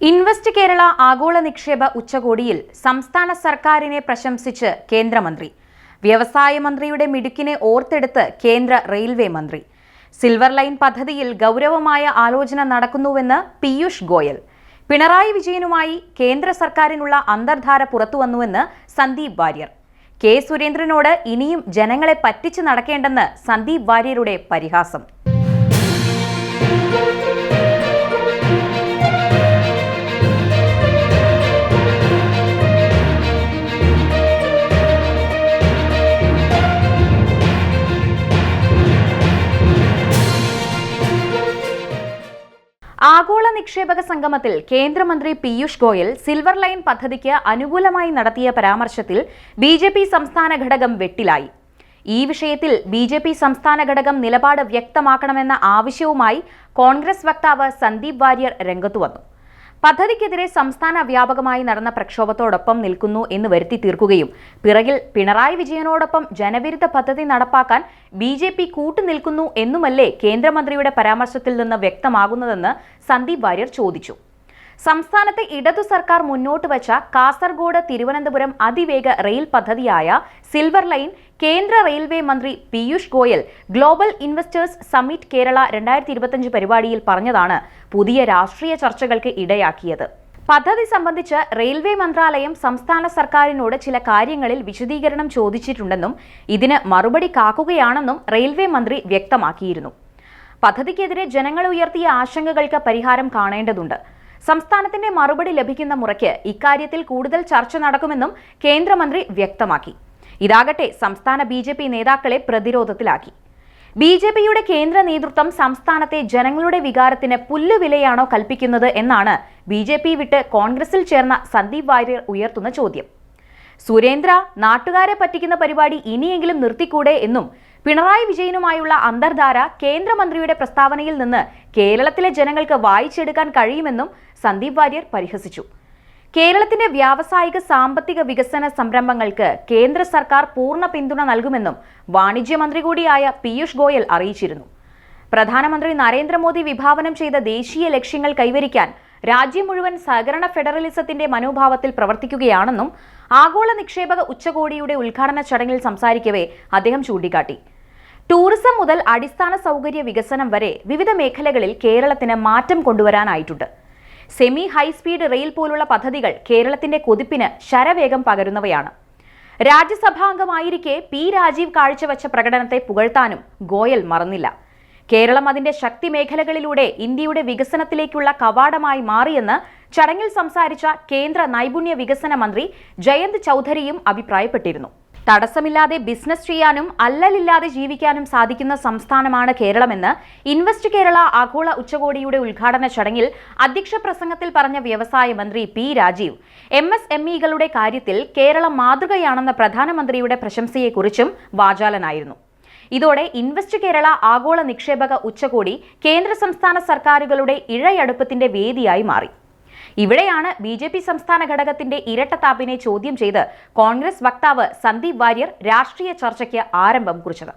Invest Kerala ആഗോള നിക്ഷേപ ഉച്ചകോടിയിൽ സംസ്ഥാന സർക്കാരിനെ പ്രശംസിച്ച് കേന്ദ്രമന്ത്രി. വ്യവസായ മന്ത്രിയുടെ മിടുക്കിനെ ഓർത്തെടുത്ത് കേന്ദ്ര റെയിൽവേ മന്ത്രി. സിൽവർ ലൈൻ പദ്ധതിയിൽ ഗൗരവമായ ആലോചന നടക്കുന്നുവെന്ന് പീയൂഷ് ഗോയൽ. പിണറായി വിജയനുമായി കേന്ദ്ര സർക്കാരിനുള്ള അന്തർധാര പുറത്തുവന്നുവെന്ന് സന്ദീപ് വാര്യർ. കെ സുരേന്ദ്രനോട് ഇനിയും ജനങ്ങളെ പറ്റിച്ചു നടക്കേണ്ടെന്ന് സന്ദീപ് വാര്യരുടെ പരിഹാസം. ആഗോള നിക്ഷേപക സംഗമത്തിൽ കേന്ദ്രമന്ത്രി പീയൂഷ് ഗോയൽ സിൽവർ ലൈൻ പദ്ധതിക്ക് അനുകൂലമായി നടത്തിയ പരാമർശത്തിൽ ബി ജെ പി സംസ്ഥാന ഘടകം വെട്ടിലായി. ഈ വിഷയത്തിൽ ബി ജെ പി സംസ്ഥാന ഘടകം നിലപാട് വ്യക്തമാക്കണമെന്ന ആവശ്യവുമായി കോൺഗ്രസ് വക്താവ് സന്ദീപ് വാര്യർ രംഗത്തു വന്നു പദ്ധതിക്കെതിരെ സംസ്ഥാന വ്യാപകമായി നടന്ന പ്രക്ഷോഭത്തോടൊപ്പം നിൽക്കുന്നു എന്ന് വരുത്തി തീർക്കുകയും പിറകിൽ പിണറായി വിജയനോടൊപ്പം ജനവിരുദ്ധ പദ്ധതി നടപ്പാക്കാൻ ബി ജെ പി കൂട്ടുനിൽക്കുന്നു എന്നുമല്ലേ കേന്ദ്രമന്ത്രിയുടെ പരാമർശത്തിൽ നിന്ന് വ്യക്തമാകുന്നതെന്ന് സന്ദീപ് വാര്യർ ചോദിച്ചു. സംസ്ഥാനത്തെ ഇടതു സർക്കാർ മുന്നോട്ട് വച്ച കാസർഗോഡ് തിരുവനന്തപുരം അതിവേഗ റെയിൽ പദ്ധതിയായ സിൽവർ ലൈൻ കേന്ദ്ര റെയിൽവേ മന്ത്രി Piyush Goyal global investors summit Kerala രണ്ടായിരത്തി ഇരുപത്തിയഞ്ച് പരിപാടിയിൽ പറഞ്ഞതാണ് പുതിയ രാഷ്ട്രീയ ചർച്ചകൾക്ക് ഇടയാക്കിയത്. പദ്ധതി സംബന്ധിച്ച് റെയിൽവേ മന്ത്രാലയം സംസ്ഥാന സർക്കാരിനോട് ചില കാര്യങ്ങളിൽ വിശദീകരണം ചോദിച്ചിട്ടുണ്ടെന്നും ഇതിന് മറുപടി കാക്കുകയാണെന്നും റെയിൽവേ മന്ത്രി വ്യക്തമാക്കിയിരുന്നു. പദ്ധതിക്കെതിരെ ജനങ്ങൾ ഉയർത്തിയ ആശങ്കകൾക്ക് പരിഹാരം കാണേണ്ടതുണ്ട്. സംസ്ഥാനത്തിന്റെ മറുപടി ലഭിക്കുന്ന മുറയ്ക്ക് ഇക്കാര്യത്തിൽ കൂടുതൽ ചർച്ച നടക്കുമെന്നും കേന്ദ്രമന്ത്രി വ്യക്തമാക്കി. ഇതാകട്ടെ സംസ്ഥാന ബി ജെ പി നേതാക്കളെ പ്രതിരോധത്തിലാക്കി. ബി ജെ പിയുടെ കേന്ദ്ര നേതൃത്വം സംസ്ഥാനത്തെ ജനങ്ങളുടെ വികാരത്തിന് പുല്ലുവിലയാണോ കൽപ്പിക്കുന്നത് എന്നാണ് ബി ജെ പി വിട്ട് കോൺഗ്രസിൽ ചേർന്ന സന്ദീപ് വാര്യർ ഉയർത്തുന്ന ചോദ്യം. സുരേന്ദ്ര നാട്ടുകാരെ പറ്റിക്കുന്ന പരിപാടി ഇനിയെങ്കിലും നിർത്തിക്കൂടെ എന്നും പിണറായി വിജയനുമായുള്ള അന്തർധാര കേന്ദ്രമന്ത്രിയുടെ പ്രസ്താവനയിൽ നിന്ന് കേരളത്തിലെ ജനങ്ങൾക്ക് വായിച്ചെടുക്കാൻ കഴിയുമെന്നും സന്ദീപ് വാര്യർ പരിഹസിച്ചു. കേരളത്തിന്റെ വ്യാവസായിക സാമ്പത്തിക വികസന സംരംഭങ്ങൾക്ക് കേന്ദ്ര സർക്കാർ പൂർണ പിന്തുണ നൽകുമെന്നും വാണിജ്യമന്ത്രി കൂടിയായ പീയൂഷ് ഗോയൽ അറിയിച്ചിരുന്നു. പ്രധാനമന്ത്രി നരേന്ദ്രമോദി വിഭാവനം ചെയ്ത ദേശീയ ലക്ഷ്യങ്ങൾ കൈവരിക്കാൻ രാജ്യം മുഴുവൻ സഹകരണ ഫെഡറലിസത്തിന്റെ മനോഭാവത്തിൽ പ്രവർത്തിക്കുകയാണെന്നും ആഗോള നിക്ഷേപക ഉച്ചകോടിയുടെ ഉദ്ഘാടന ചടങ്ങിൽ സംസാരിക്കവേ അദ്ദേഹം ചൂണ്ടിക്കാട്ടി. ടൂറിസം മുതൽ അടിസ്ഥാന സൗകര്യ വികസനം വരെ വിവിധ മേഖലകളിൽ കേരളത്തിന് മാറ്റം കൊണ്ടുവരാനായിട്ടുണ്ട്. സെമി ഹൈസ്പീഡ് റെയിൽ പോലുള്ള പദ്ധതികൾ കേരളത്തിന്റെ കൊതിപ്പിന് ശരവേഗം പകരുന്നവയാണ്. രാജ്യസഭാംഗമായിരിക്കെ പി രാജീവ് കാഴ്ചവച്ച പ്രകടനത്തെ പുകഴ്ത്താനും ഗോയൽ മറന്നില്ല. കേരളം അതിന്റെ ശക്തി മേഖലകളിലൂടെ ഇന്ത്യയുടെ വികസനത്തിലേക്കുള്ള കവാടമായി മാറിയെന്ന് ചടങ്ങിൽ സംസാരിച്ച കേന്ദ്ര നൈപുണ്യ വികസന മന്ത്രി ജയന്ത് ചൌധരിയും അഭിപ്രായപ്പെട്ടിരുന്നു. തടസ്സമില്ലാതെ ബിസിനസ് ചെയ്യാനും അല്ലലില്ലാതെ ജീവിക്കാനും സാധിക്കുന്ന സംസ്ഥാനമാണ് കേരളമെന്ന് ഇൻവെസ്റ്റ് കേരള ആഗോള ഉച്ചകോടിയുടെ ഉദ്ഘാടന ചടങ്ങിൽ അധ്യക്ഷ പ്രസംഗത്തിൽ പറഞ്ഞ വ്യവസായ മന്ത്രി P Rajeev. M S M ഇകളുടെ കാര്യത്തിൽ കേരളം മാതൃകയാണെന്ന പ്രധാനമന്ത്രിയുടെ പ്രശംസയെക്കുറിച്ചും വാചാലനായിരുന്നു. ഇതോടെ ഇൻവെസ്റ്റ് കേരള ആഗോള നിക്ഷേപക ഉച്ചകോടി കേന്ദ്ര സംസ്ഥാന സർക്കാരുകളുടെ ഇഴയടുപ്പത്തിന്റെ വേദിയായി മാറി. ഇവിടെയാണ് ബി ജെ പി സംസ്ഥാന ഘടകത്തിന്റെ ഇരട്ടത്താപ്പിനെ ചോദ്യം ചെയ്ത് കോൺഗ്രസ് വക്താവ് സന്ദീപ് വാര്യർ രാഷ്ട്രീയ ചർച്ചയ്ക്ക് ആരംഭം കുറിച്ചത്.